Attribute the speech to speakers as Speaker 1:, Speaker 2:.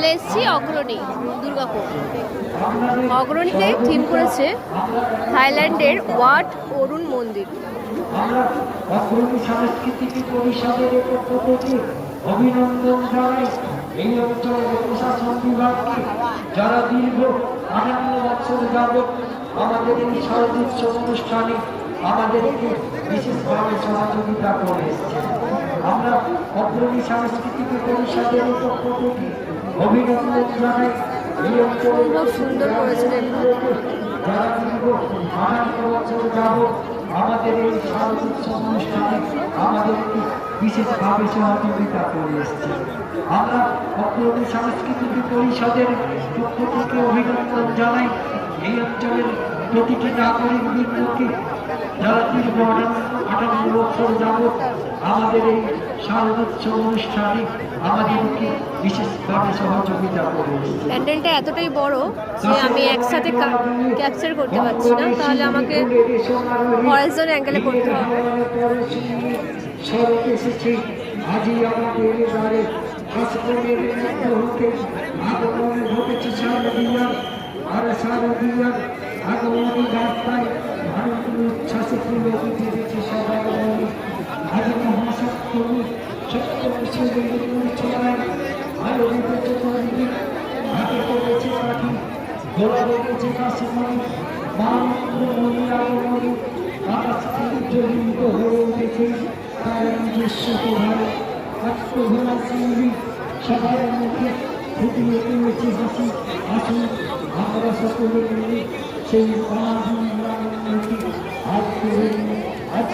Speaker 1: চলে এসেছি অগ্রণী, দুর্গাপুর। অগ্রণীতে থিম করেছে থাইল্যান্ডের ওয়াট অরুণ মন্দির।
Speaker 2: অভিনন্দন জানাই এই অঞ্চলের প্রশাসন বিভাগকে যারা দীর্ঘ বছর আমাদের এই সর্বোচ্চ অনুষ্ঠানে আমাদেরকে বিশেষভাবে সহযোগিতা করে এসছে আমরা অগ্রণী সাংস্কৃতিক পরিষদের পক্ষ থেকে অভিনন্দন জানাই।
Speaker 1: খুব সুন্দর করেছে
Speaker 2: আমাদের এই সর্বোচ্চ অনুষ্ঠানে আমাদেরকে বিশেষভাবে সহযোগিতা করে এসছে আমরা অগ্রণী সাংস্কৃতিক পরিষদের পক্ষ থেকে অভিনন্দন জানাই এই অঞ্চলের প্রতিটি নাগরিক বৃন্দকে যারা দীর্ঘ আটান্ন বছর যাবৎ আমাদের এই সর্বোচ্চ অনুষ্ঠানে আমাদেরকে বিশেষভাবে সহযোগিতা করে
Speaker 1: প্যান্ডেলটা এতটাই বড় যে আমি একসাথে ক্যাপচার করতে পারছি না। তাহলে আমাকে হরাইজন অ্যাঙ্গেলে করতে হবে।
Speaker 2: শরৎ এসেছে। আজই আমাদের দ্বারে হাসপনের হতে আগমন ঘটেছে শারদীয়ার আর শারদীয়ার আগমনী সবার মুখে ফুটিয়ে তুলেছে হাসি আসুন আমরা সকলে মিলে সেই অনাদিন